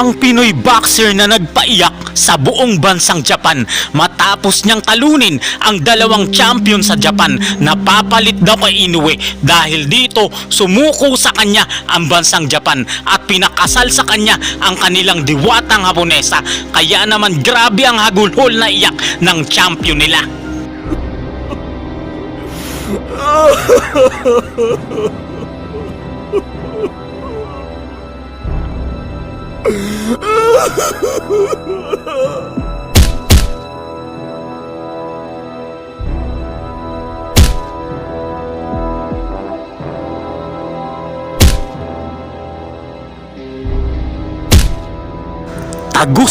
ang Pinoy boxer na nagpaiyak sa buong bansang Japan matapos niyang talunin ang dalawang champion sa Japan na papalit daw kay Inoue dahil dito sumuko sa kanya ang bansang Japan at pinakasal sa kanya ang kanilang diwatang Haponesa kaya naman grabe ang hagulhol na iyak ng champion nila. Tagus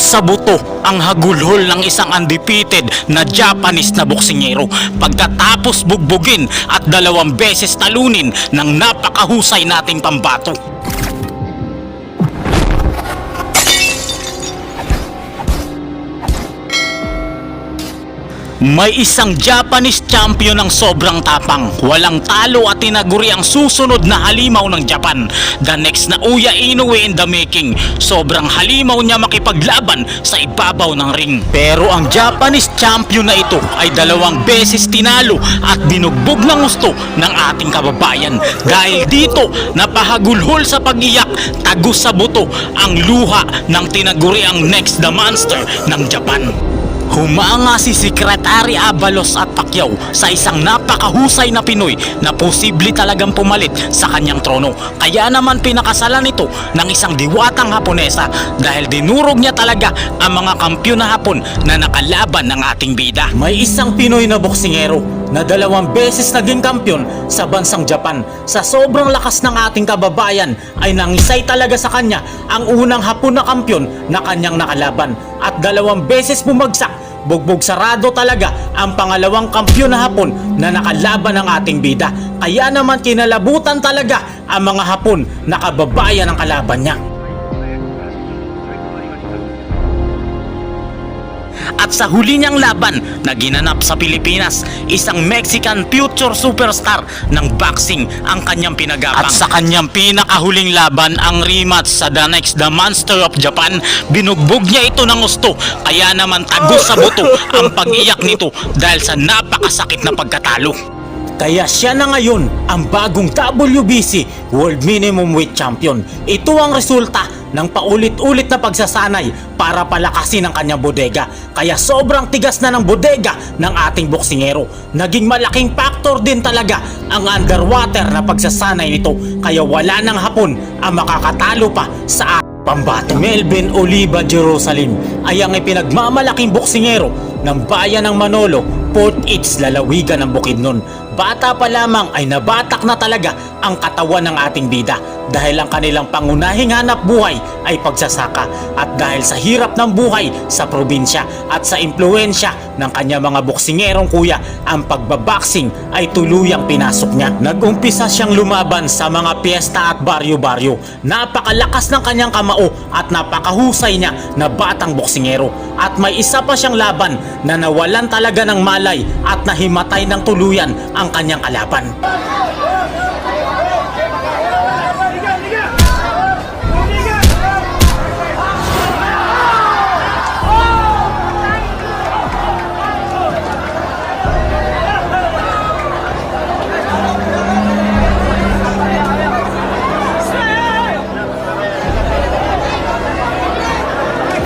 sa buto ang hagulhol ng isang undefeated na Japanese na boksingero pagkatapos bugbugin at dalawang beses talunin ng napakahusay nating pambato. May isang Japanese champion ng sobrang tapang. Walang talo at tinaguri ang susunod na halimaw ng Japan. The next na Uya Inoue in the making. Sobrang halimaw niya makipaglaban sa ibabaw ng ring. Pero ang Japanese champion na ito ay dalawang beses tinalo at binugbog ng gusto ng ating kababayan. Dahil dito, napahagulhol sa pag-iyak, tagus sa buto ang luha ng tinaguri ang next the monster ng Japan. Humanga si Secretary Abalos at Pacquiao sa isang napakahusay na Pinoy na posible talagang pumalit sa kanyang trono. Kaya naman pinakasalan ito ng isang diwatang Haponesa dahil dinurog niya talaga ang mga kampyon na Hapon na nakalaban ng ating bida. May isang Pinoy na boksingero na dalawang beses naging kampyon sa bansang Japan. Sa sobrang lakas ng ating kababayan ay nangisay talaga sa kanya ang unang Hapon na kampyon na kanyang nakalaban at dalawang beses bumagsak Bugbog sarado talaga ang pangalawang kampyon na Hapon na nakalaban ng ating bida. Kaya naman kinalabutan talaga ang mga Hapon na kababayan ng kalaban niya. At sa huli niyang laban na ginanap sa Pilipinas, isang Mexican future superstar ng boxing ang kanyang pinagapang. At sa kanyang pinakahuling laban, ang rematch sa The Next The Monster of Japan, binugbog niya ito ng gusto. Kaya naman tagos sa buto ang pag-iyak nito dahil sa napakasakit na pagkatalo. Kaya siya na ngayon ang bagong WBC World Minimum Weight Champion. Ito ang resulta ng paulit-ulit na pagsasanay para palakasin ang kanyang bodega. Kaya sobrang tigas na ng bodega ng ating boksingero. Naging malaking factor din talaga ang underwater na pagsasanay nito. Kaya wala nang hapon ang makakatalo pa sa ating pambato. Melvin Oliva Jerusalem ay ang ipinagmamalaking boksingero ng bayan ng Manolo, Port Eats, lalawigan ng Bukidnon. Bata pa lamang ay nabatak na talaga ang katawan ng ating bida dahil ang kanilang pangunahing hanap buhay ay pagsasaka at dahil sa hirap ng buhay sa probinsya at sa impluensya ng kanya mga boksingerong kuya ang pagbaboxing ay tuluyang pinasok niya. Nag-umpisa siyang lumaban sa mga piyesta at baryo-baryo. Napakalakas ng kanyang kamao at napakahusay niya na batang boksingero. At may isa pa siyang laban na nawalan talaga ng malay at nahimatay ng tuluyan ang kanyang kalaban.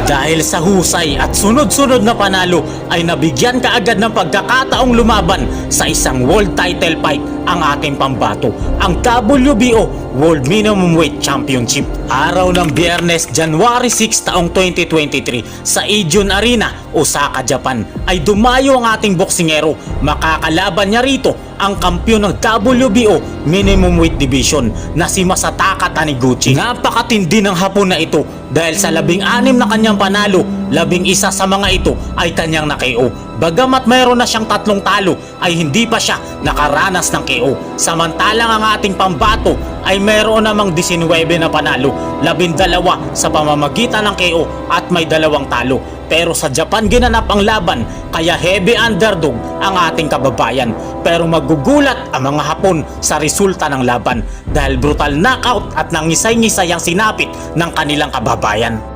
Dahil sa husay at sunod-sunod na panalo ay nabigyan kaagad ng pagkakataong lumaban sa isang world title fight ang ating pambato, ang WBO World Minimum Weight Championship. Araw ng Biyernes, January 6 taong 2023 sa Ijon Arena, Osaka, Japan ay dumayo ang ating boksingero. Makakalaban niya rito ang kampyon ng WBO Minimum Weight Division na si Masataka Taniguchi. Napakatindi ng hapon na ito dahil sa labing anim na kanyang panalo, labing isa sa mga ito ay kanyang na-KO. Bagamat mayroon na siyang tatlong talo ay hindi pa siya nakaranas ng KO. Samantalang ang ating pambato ay mayroon namang 19 na panalo, labing dalawa sa pamamagitan ng KO at may dalawang talo. Pero sa Japan ginanap ang laban kaya heavy underdog ang ating kababayan. Pero magugulat ang mga Hapon sa resulta ng laban dahil brutal knockout at nangisay-ngisay ang sinapit ng kanilang kababayan.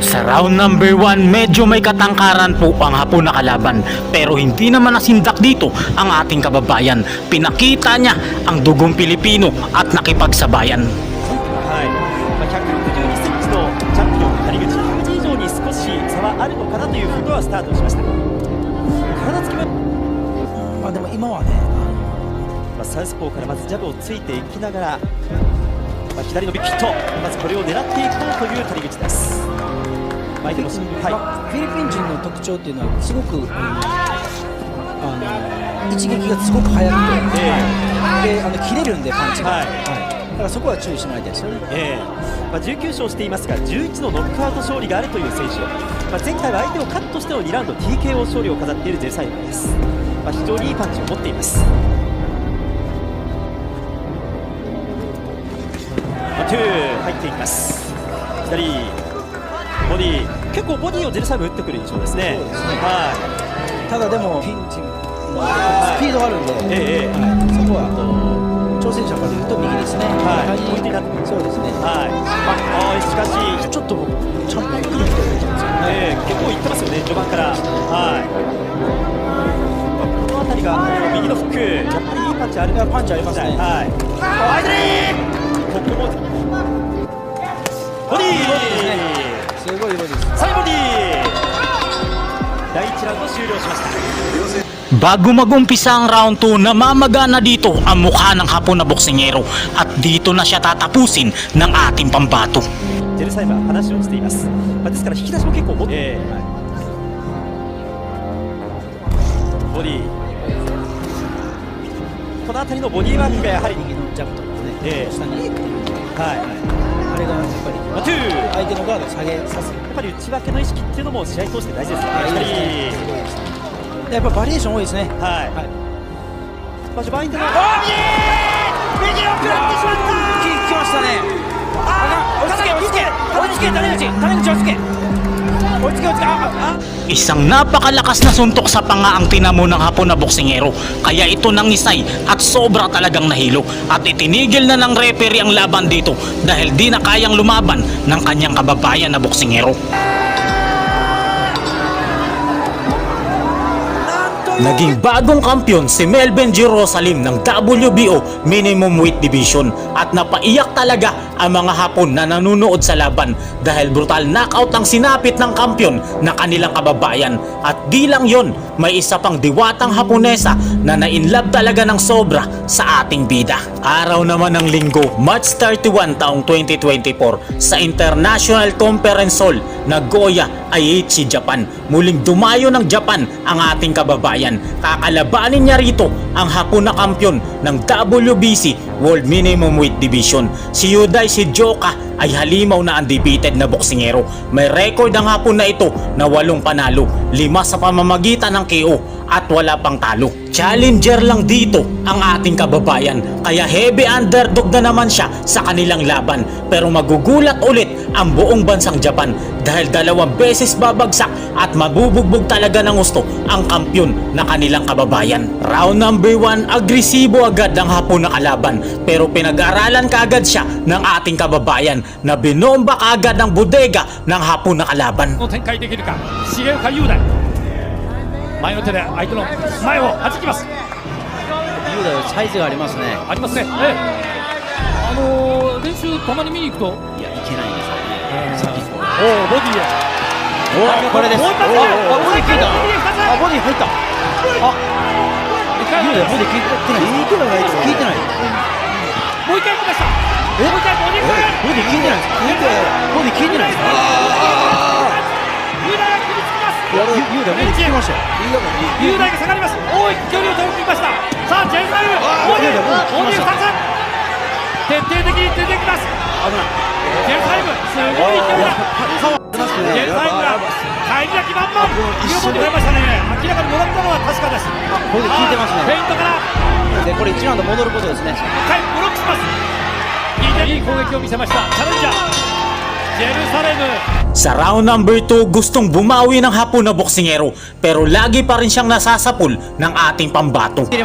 Sa round number 1, medyo may katangkaran po ang hapon na kalaban. Pero hindi naman nasindak dito ang ating kababayan. Pinakita niya ang dugong Pilipino at nakipagsabayan. はいまあ、162センチのチャンピオン谷口100以上に少し差はあるのかなということはスタートしました体つきは、まあでも今はね、まあ、サウスポーからまずジャブをついていきながら、まあ、左のビッグヒットまずこれを狙っていこうという谷口です 相手のしはい。まあフィリピン人の特徴っていうのはすごく、あの一撃がすごく速くて、えであの切れるんでパンチが、はい。だからそこは注意してもらいたいですよね。ええ。まあ、19勝していますが11のノックアウト勝利があるという選手、まあ、前回は相手をカットしての2ラウンド TKO 勝利を飾っているゼルサイムです、まあ、非常にいいパンチを持っています。ワンツー入っていきます。左ボディ結構ボディをゼルサイム打ってくる印象ですねねはただでもピンチのスピードがあるんで、ええええはいそこは挑戦者から言うと右ですね。はい右ポイントになってくるそうですねい。はいああしかしちょっと僕ちゃんとゆっくり見てると思うんですけどね。えー、結構いってますよね、序盤から。はい。辺りが右のフック、やっぱりいいパンチあるパンチありますねはい。あ相手にここも。ボディー。すごい色です。サイボディー。第1ラウンド終了しました。 Bago magumpisa ang round 2, namamaga na dito ang mukha ng hapon na boksingero at dito na siya tatapusin ng ating pambato. ジェルサイムは話をしています。まあ、ですから引き出しも結構持って、えーボディー。この辺りのボディーワークがやはり、右のジャブとかね、ええ下に、はい。 あれがやっぱり。相手のガードを下げさせる。やっぱり内訳の意識っていうのも試合通して大事ですね。あいいですねやっぱバリエーション多いですね。はい。はいまあ、序盤相手の。あ右右を食らってしまったき来ましたね。あ追いつけ追いつけ追いつけ谷口谷口追いつけ Isang napakalakas na suntok sa panga ang tinamo ng hapon na boksingero. Kaya ito nangisay at sobra talagang nahilo. At itinigil na ng referee ang laban dito dahil di na kayang lumaban ng kanyang kababayan na boksingero. Naging bagong kampiyon si Melvin Jerusalem ng WBO Minimum Weight Division at napaiyak talaga ang mga Hapon na nanonood sa laban dahil brutal knockout ang sinapit ng kampiyon na kanilang kababayan at di lang yon may isa pang diwatang Haponesa na nainlove talaga ng sobra sa ating bida. Araw naman ng linggo, March 31 taong 2024 sa International Conference Hall Nagoya, Aichi, Japan. Muling dumayo ng Japan ang ating kababayan. Kakalabanin niya rito ang hapon na kampyon ng WBC World Minimum Weight Division. Si Yuday Shijoka ay halimaw na undefeated na boksingero. May record ang hapon na ito na walong panalo, lima sa pamamagitan ng KO at wala pang talo. Challenger lang dito ang ating kababayan kaya heavy underdog na naman siya sa kanilang laban pero magugulat ulit ang buong bansang Japan dahil dalawang beses babagsak at mabubugbog talaga ng gusto ang kampyon na kanilang kababayan. Round number 1, agresibo agad ang hapon na kalaban pero pinag-aralan kaagad siya ng ating kababayan na binomba kaagad ng bodega ng hapon na kalaban. の展開できるか重岡雄大前の手で相手の前を弾きます雄大はサイズがありますね。ありますねええあのー練習たまに見に行くといやいけないんですよね。さっきおおボディへおこれです。もう一発おおボディ効いた。あボボディ入った。あ雄大ボディ効いてない。効いてない効いてない。もう一回行きましたボディ効いてないですか。ボディ効いてないですか。雄大が首つきました。よ。雄大が下がります。大きく距離を取りにきました。さあジェイサイムボディボディ2つ。徹底的に出てきます。ジェイサイムすごい勢いだ。ジェイサイムが返り咲き満々見事に取れましたね明らかにもらったのは確かです。ボディ効いてますね。フェイントから。でこれ1ラウンド戻ることですね。一回ブロックしますいい攻撃を見せました。チャレンジャー。ジェルサレム。Sa round number 2, gustong bumawi ng hapon na boksingero pero lagi pa rin siyang nasasapul ng ating pambato. Pambato.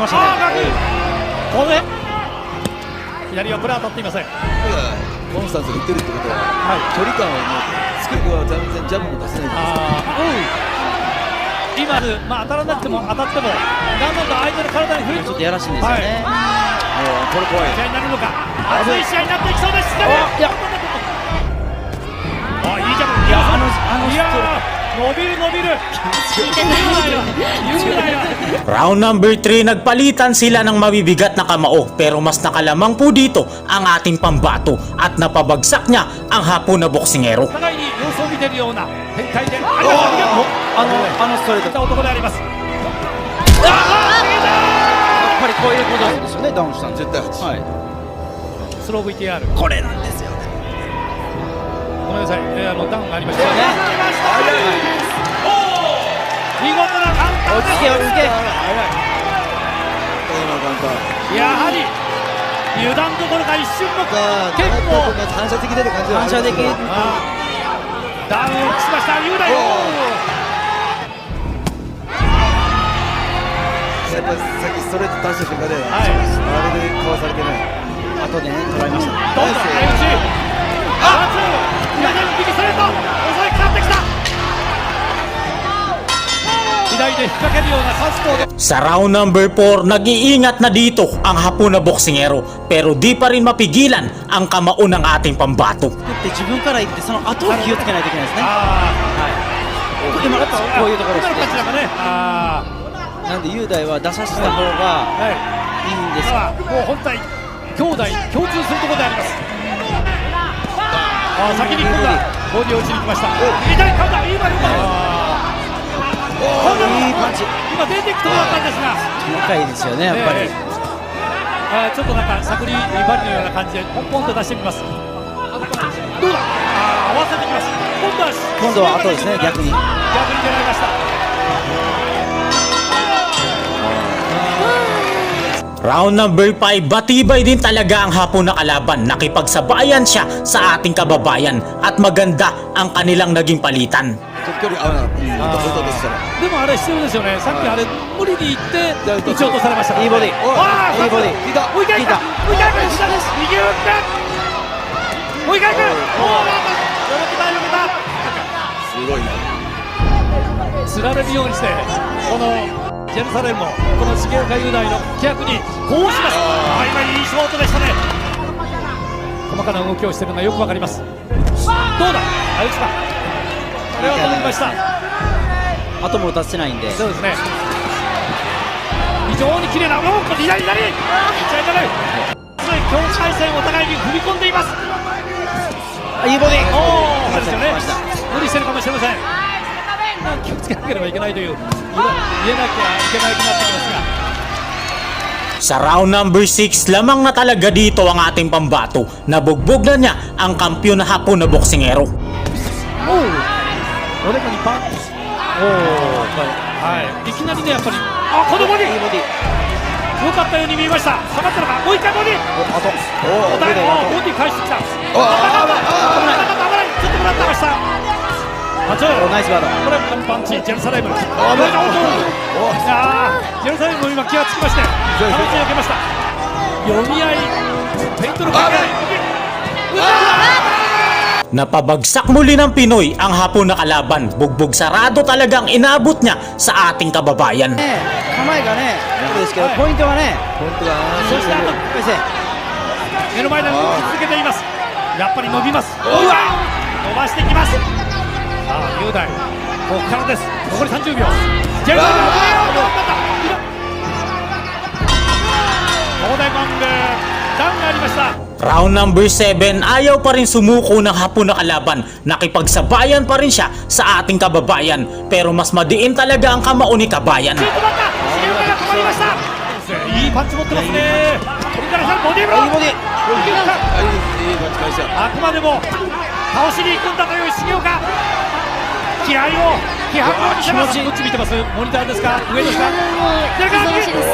今、まあ、当たらなくても当たってもだんだんと相手の体に振りちょっとやらしいんですよね、はい、もうこれ怖い。試合になるのか。熱い試合になっていきそうです左いやあいいジャブいやあのあのいや伸びる伸びる言うなよ言うなよ Round number 3, nagpalitan sila ng mabibigat na kamao pero mas nakalamang po dito ang ating pambato at napabagsak niya ang hapon na boksingero. 互いに様子を見ているような展開でありますあのあのストレートた男でありますやっぱりこういうことなんですよねダウンしたんで絶対勝ちはい スロー VTR これなんですよ。ねごめんなさい、えー、あのダウンがありました。ね見事なカウンター。落ち着けやはり油断どころか一瞬のが結構反射的でる感じはあ反射的ダウンをしました。雄大やっぱりさっきストレート出した瞬間で、はい。あれでかわされてね後でね捉えましたどんどん相打ちあ左右ストレート襲いかかってきた左で引っ掛けるようなサウスポーで Sa round number 4, nag-iingat na dito ang hapon na boksingero pero di pa rin mapigilan ang kamao ng ating pambato. で自分から行ってその後を気をつけないといけないですねあ今やっぱこういうところ今のですね勝ちなんかねあなんで雄大は出させた方ーがはいいいんですさあもう本体 兄弟共通するところであります。あー先に今度はボディを打ちに来ました。左カウンター今の。今度いいパンチ今出てきそうだったんですが。いですよねやっぱり、ええ。あーちょっとなんか探り針のような感じでポンポンと出してみます。どうだ？あー合わせてきます。今度は今度は後ですね逆に。逆に狙いました Round number 5, batibay din talaga ang hapon na kalaban. Nakipagsabayan siya sa ating kababayan at maganda ang kanilang naging palitan. ちょっと距離合わなかった本当でしたらでもあれ必要ですよねさっきあれ無理に行って打ち落とされましたからいいボディあーいいボディ追いかけた追いかけた下です右打って追いかけるおおよけたよけたすごいなつられるようにしてこの ジェルサレムもこの重岡雄大の規約にこうします。あ今いいショートでしたね。細かな動きをしているのがよくわかります。どうだ？あ打ちかこれは止まりました。後も打たせてないんで。そうですね。非常に綺麗なおお左左。左左境界線をお互いに踏み込んでいます。あいいボディ。おおそうですよね。無理してるかもしれません気をつけなければいけないという言えなきゃいけないくなっていますが Sa round number 6, lamang na talaga dito ang ating pambato. Nabugbog na niya ang kampiyon na hapon na boksingero. おでこにパンおおはいいきなりねやっぱりあこのボディいいボディ良かったように見えました下がったのかもう一回ボディあとお互いおボディ返してきたああ危ない危ないちょっともらってました あちょおナイスガードこれパンチジェルサレムあ危ないおいやージェルサレムも今気がつきまして話を受けました読み合いペイントの掛け合いうわ Napabagsak muli ng Pinoy ang hapon na kalaban. Bugbog sarado talagang inabot niya sa ating kababayan. ね構えがねそうですけど、はいポイントはね本当だそしてあと先生目の前で動き続けていますやっぱり伸びますうわ伸ばしていきますさ あ雄大ここからです残り30秒ジェルサレムここでゴングダウンがありました Round number 7, ayaw pa rin sumuko ng hapon na kalaban. Nakipagsabayan pa rin siya sa ating kababayan. Pero mas madiin talaga ang kamao ni kabayan. 気合を気迫を見せます。気持ちいいどっち見てます。モニターですか？上ですか？しいです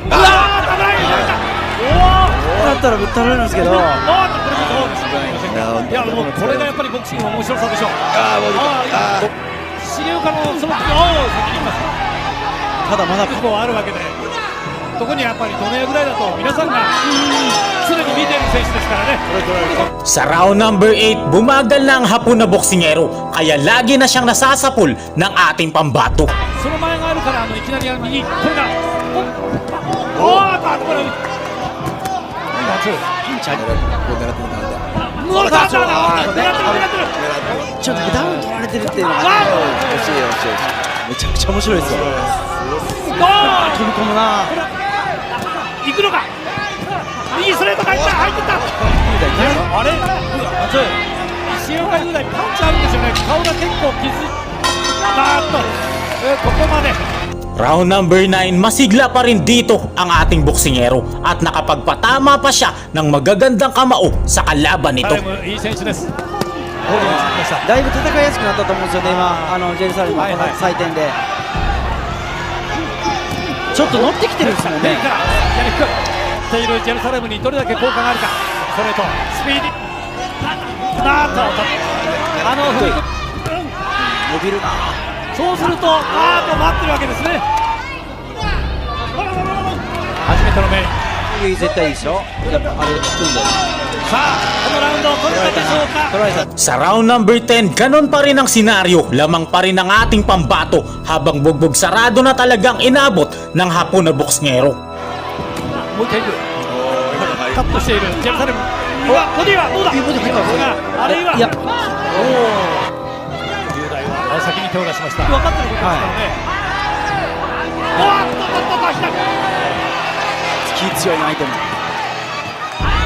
うわー危ないおおなったらぶっ倒れるんですけど。いやもうこれがやっぱりボクシングの面白さでしょ。うああのそのおー先に行きます。ただまだこうあるわけでところにやっぱりドネアぐらいだと皆さんが常に見ている選手ですからね Sa round number 8, bumagal na ang hapon na boksingero kaya lagi na siyang nasasapol ng ating pambato. その前があるからあのいきなりあの右これだおおーっと頭がうわだだだ狙ってる狙ってるちょっとダウン取られてるっていうのがあって惜しい惜しい惜しいめちゃくちゃ面白いですよドーン飛び込むな行くのか右ストレートが入った入ってったあれ松井石岡雄大パンチあるんですよね顔が結構傷バーッとえーここまで Round number 9, masigla pa rin dito ang ating boksingero at nakapagpatama pa siya ng magagandang kamao sa kalaban nito. タイムいい選手ですホールにつきましただいぶ戦いやすくなったと思うんですよね今あのジェルサレムのこのはいはい祭典で ちょっと乗ってきてるんですもんね。からやりくっているジェルサレムにどれだけ効果があるか。それとスピーディー。なーっとあの踏み込伸びるな。そうするとあーっと待ってるわけですね。初めてのメイン。絶対いいですよやっぱあれ組んでさあこのラウンドを取れたでしょうか取られた Sa round number 10, ganon pa rin ang senaryo, lamang pa rin ang ating pambato habang bugbog sarado na talagang inabot ng hapon na boksingero. もう一回いくカットしているジェルサレムうわボディはどうだボディ入りますがあるいはいやおお雄大は先に手を出しました分かってることですからね、おわっとっとっと左 気強いな相手も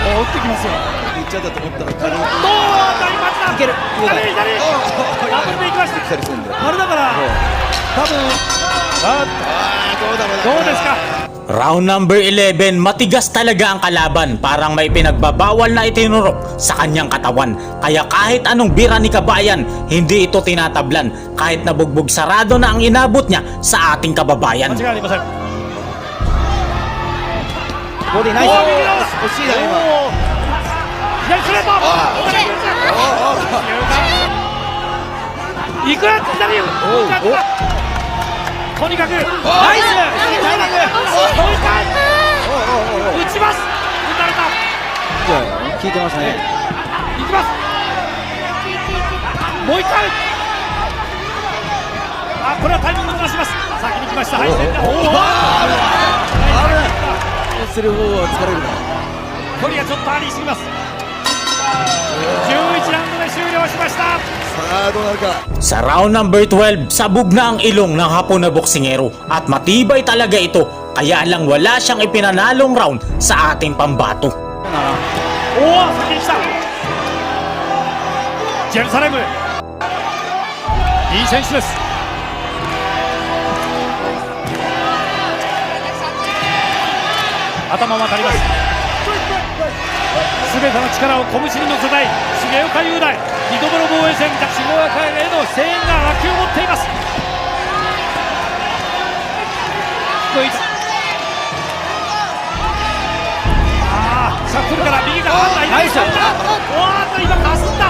お打ってきますよピンチャーだと思ったら軽いどうだ今だいける左左ダブルでいきました来たりするんであれだから多分あどうだろうどうですか Round number 11, matigas talaga ang kalaban. Parang may pinagbabawal na itinurok sa kanyang katawan. Kaya kahit anong bira ni Kabayan, hindi ito tinatablan. Kahit nabugbog sarado na ang inabot niya sa ating kababayan. 間違いありません ボディナイス。惜しいな今。左ストレート。いくら左とにかくナイス。タイミングもう一回打ちます。打たれた。聞いてまね。いきます。もう一回。あこれはタイミングをずらします。先に来ました。はいセンターおおする方は疲れるな距離がちょっとありすぎます11ラウンドで終了しましたさあどうなるか Sa round number 12, sabog na ang ilong ng hapon na boksingero at matibay talaga ito kaya lang wala siyang ipinanalong round sa ating pambato. おお先に来たジェルサレムいい選手です 頭も当たります全ての力を拳に乗せたい重岡雄大二度目の防衛戦重岡への声援が沸きを持っていますああシャッフルから右がハンダナイスおーっと今かすった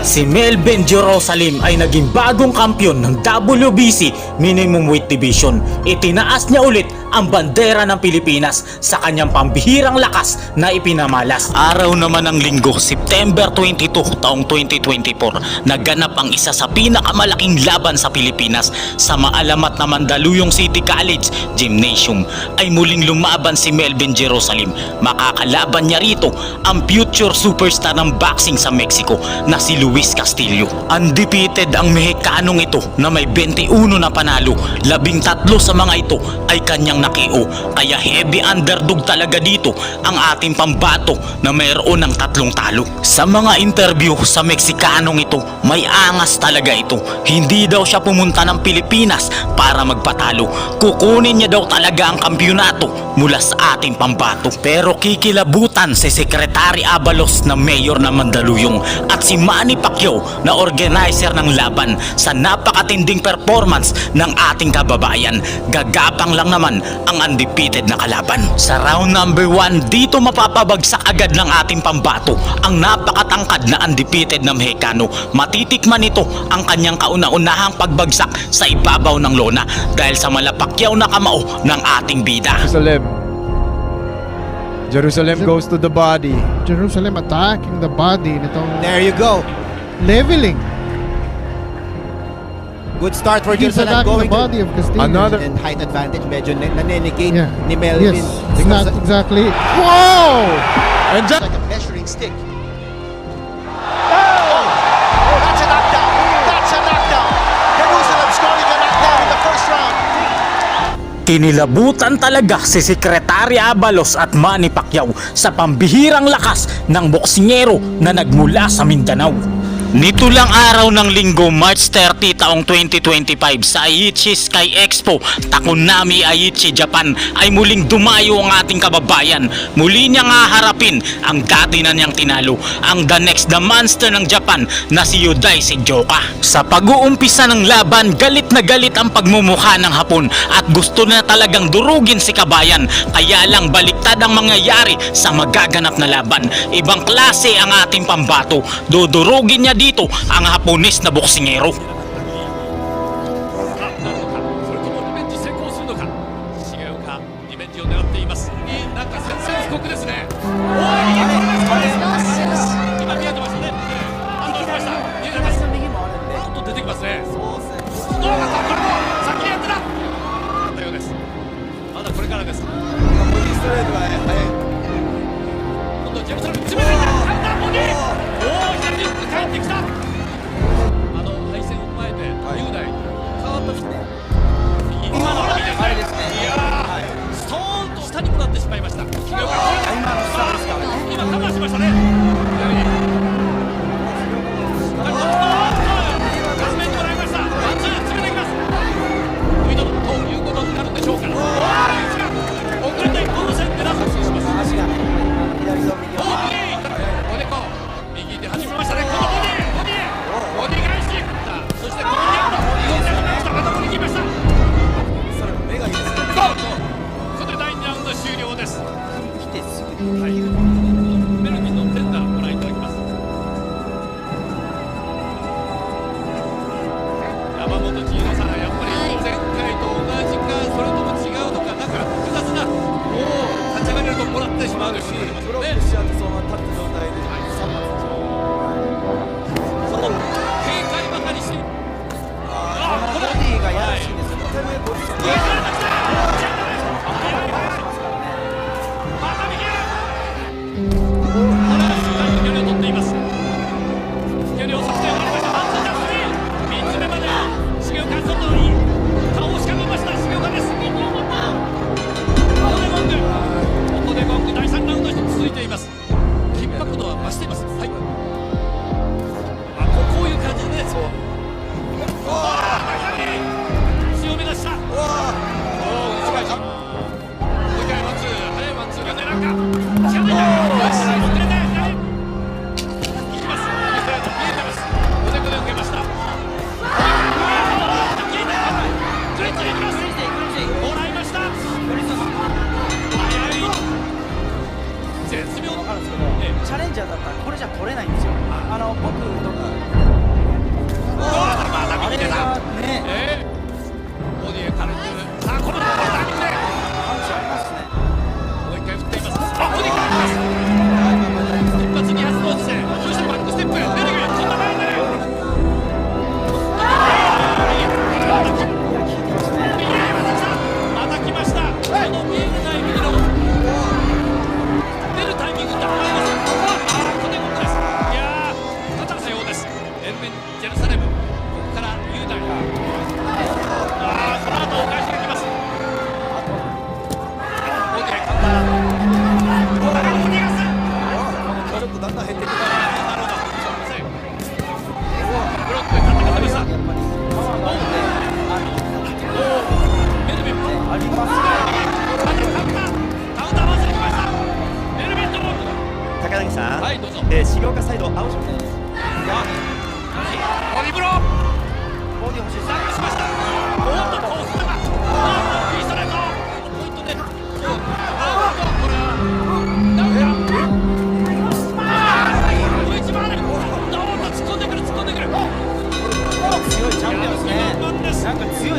Si Melvin Jerusalem ay naging bagong kampyon ng WBC Minimum Weight Division. Itinaas niya ulit ang bandera ng Pilipinas sa kanyang pambihirang lakas na ipinamalas. Araw naman ng linggo, September 22 taong 2024, naganap ang isa sa pinakamalaking laban sa Pilipinas sa maalamat na Mandaluyong City College Gymnasium ay muling lumaban si Melvin Jerusalem. Makakalaban niya rito ang future superstar ng boxing sa Mexico na si Luis Castillo. Undefeated ang Mexicanong ito na may 21 na panalo. Labing tatlo sa mga ito ay kanyang ng na-KO kaya heavy underdog talaga dito ang ating pambato na mayroon ng tatlong talo. Sa mga interview sa Meksikanong ito, may angas talaga ito. Hindi daw siya pumunta ng Pilipinas para magpatalo. Kukunin niya daw talaga ang kampyonato mula sa ating pambato. Pero kikilabutan si Secretary Abalos na mayor ng Mandaluyong at si Manny Pacquiao na organizer ng laban sa napakatinding performance ng ating kababayan. Gagapang lang naman ang undefeated na kalaban. Sa round number 1, dito mapapabagsak agad ng ating pambato ang napakatangkad na undefeated na Mexicano. Matitikman ito ang kanyang kauna-unahang pagbagsak sa ibabaw ng lona dahil sa malapakyaw na kamao ng ating bida. Jerusalem. Jerusalem goes to the body. Jerusalem attacking the body nitong There you go. Leveling. Good start for He's going the body of Castillo. Another and height advantage medyo nanenegate yeah. ni Melvin. Yes, it's not exactly. Whoa! And just like a measuring stick. Kinilabutan talaga si Sekretary Abalos at Manny Pacquiao sa pambihirang lakas ng boksingero na nagmula sa Mindanao. Nito lang araw ng linggo, March 30 taong 2025 sa Aichi Sky Expo, Takunami Aichi, Japan ay muling dumayo ang ating kababayan. Muli niyang haharapin ang dati na niyang tinalo, ang The Next The Monster ng Japan na si Yodai Sejoka. Sa pag-uumpisa ng laban, galit na galit ang pagmumukha ng Hapon at gusto na talagang durugin si kabayan. Kaya lang baliktad ang mangyayari sa magaganap na laban. Ibang klase ang ating pambato. Dudurugin niya dito ang Hapones na boksingero.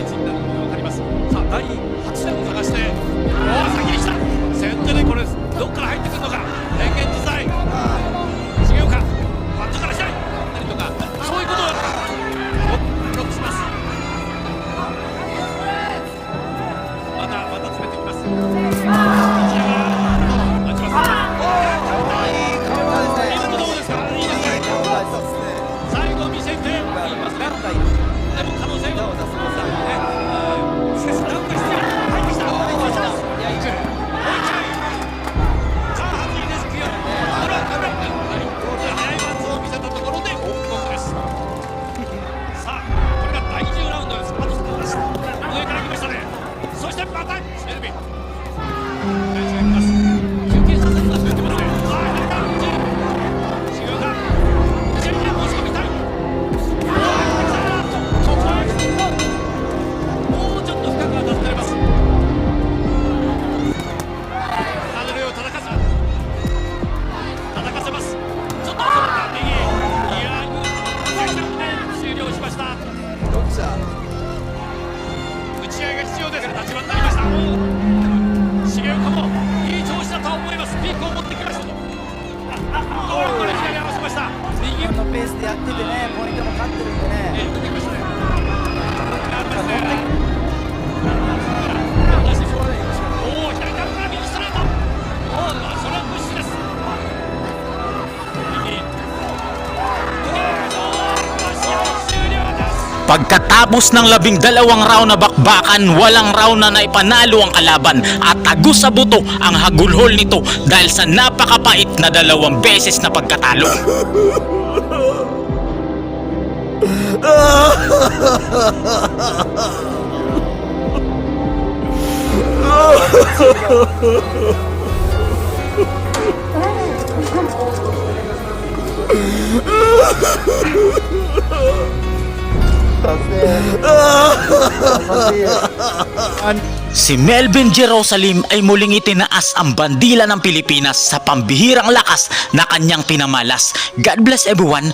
사진을 Pagkatapos ng labing dalawang round na bakbakan, walang round na naipanalo ang kalaban at agos sa buto ang hagulhol nito dahil sa napakapait na dalawang beses na pagkatalo. Ah! Si Melvin J. Rosalim ay muling itinaas ang bandila ng Pilipinas sa pambihirang lakas na kanyang pinamalas. God bless everyone.